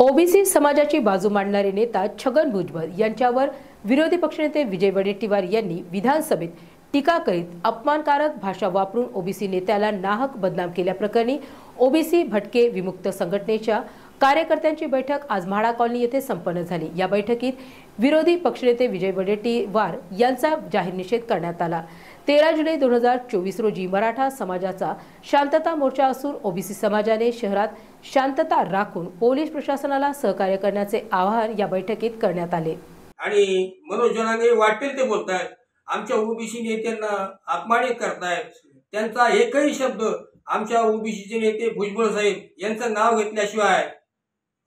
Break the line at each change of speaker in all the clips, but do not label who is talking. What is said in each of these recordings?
OBC समाजाची बाजू मांडणारे नेता छगन भुजबळ यांच्यावर विरोधी पक्षनेते विजय वडेट्टीवार यांनी विधानसभेत टीका करीत अपमानकारक भाषा वापरून ओबीसी नेत्याला नाहक बदनाम केल्याप्रकरणी ओबीसी भटके विमुक्त संघटनेच्या कार्यकर्त्यांची बैठक आज म्हाडा कॉलनी येथे संपन्न झाली. या बैठकीत विरोधी पक्षनेते विजय वडेट्टीवार यांचा जाहीर निषेध करण्यात आला. तेरा जुलै दोन हजार चोवीस रोजी मराठा समाजाचा शांतता मोर्चा असून ओबीसी समाजाने शहरात शांतता राखून पोलीस प्रशासनाला सहकार्य करण्याचे आवाहन या बैठकीत करण्यात आले.
आणि मनोज वाटेल ते बोलतायत. आमच्या ओबीसी नेत्यांना अपमानित करतायत. त्यांचा एकही शब्द आमच्या ओबीसीचे नेते भुजबळ साहेब यांचं नाव घेतल्याशिवाय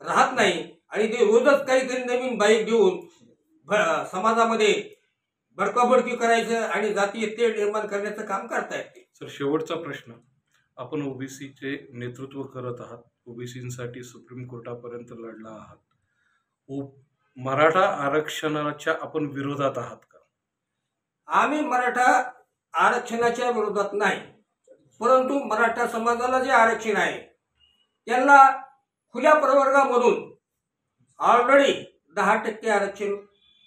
राहत नाही. आणि ते रोजच काहीतरी नवीन बाईक घेऊन समाजामध्ये भडकाभडकी करायचं आणि जातीय तेढ निर्माण करण्याचं काम करतायत ते.
सर शेवटचा प्रश्न. आपण ओबीसीचे नेतृत्व करत आहात. ओबीसीसाठी सुप्रीम कोर्टापर्यंत लढला आहात. ओ मराठा आरक्षणाच्या आपण विरोधात आहात का?
आम्ही मराठा आरक्षणाच्या विरोधात नाही. परंतु मराठा समाजाला जे आरक्षण आहे त्यांना खुल्या प्रवर्गामधून ऑलरेडी दहा टक्के आरक्षण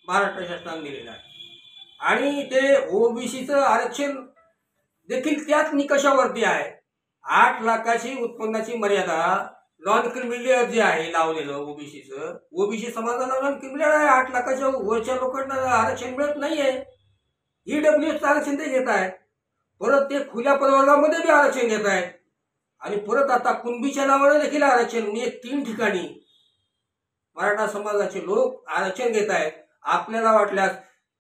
महाराष्ट्र शासनाने दिलेलं आहे. आणि ते ओबीसीचं आरक्षण देखील त्याच निकषावरती आहे. आठ लाखाची उत्पन्नाची मर्यादा नॉन क्रिमिलियर जे आहे लावलेलं ओबीसीचं ओबीसी समाजाला नॉन क्रिमिलियर आहे. आठ लाखाच्या वरच्या लोकांना आरक्षण मिळत नाहीये. ईडब्ल्यू आरक्षण ते घेत आहे परत ते खुल्या प्रवर्गामध्ये बी आरक्षण घेत आहेत. आणि परत आता कुणबीच्या नावाने देखील आरक्षण म्हणजे तीन ठिकाणी मराठा समाजाचे लोक आरक्षण घेत आहेत. आपल्याला वाटल्यास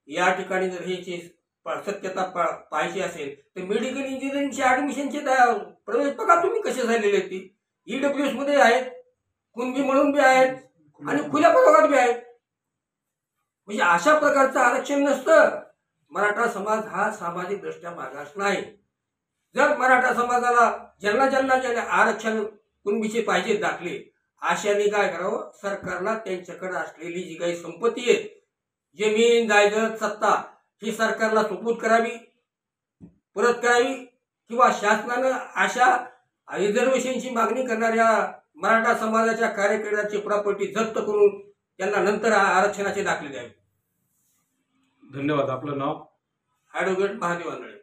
या ठिकाणी जर ह्याची सत्यता पा- पाहायची असेल तर मेडिकल इंजिनिअरिंगचे ऍडमिशनचे त्या- प्रवेश बघा तुम्ही कसे झालेले ती. ईडब्ल्यू एसमध्ये आहेत कुणबी म्हणून बी आहेत आणि खुल्या प्रवर्गात बी आहेत. म्हणजे अशा प्रकारचं आरक्षण नसतं. मराठा समाज हा सामाजिक दृष्ट्या मागास नाही. जर मराठा समाजाला ज्यांना ज्यांना ज्यांना आरक्षण कुणबीचे पाहिजे दाखले अशाने काय करावं? सरकारला त्यांच्याकडे असलेली जी काही संपत्ती आहे जमीन जायदाद सत्ता ही सरकारला सुपूत करावी परत करावी किंवा शासनानं अशा रिझर्वेशनची मागणी करणाऱ्या मराठा समाजाच्या कार्यकर्त्यांची प्रॉपर्टी जप्त करून त्यांना नंतर आरक्षणाचे दाखले द्यावे.
धन्यवाद. आपलं नाव?
ॲडव्होकेट महादेव आंधळे.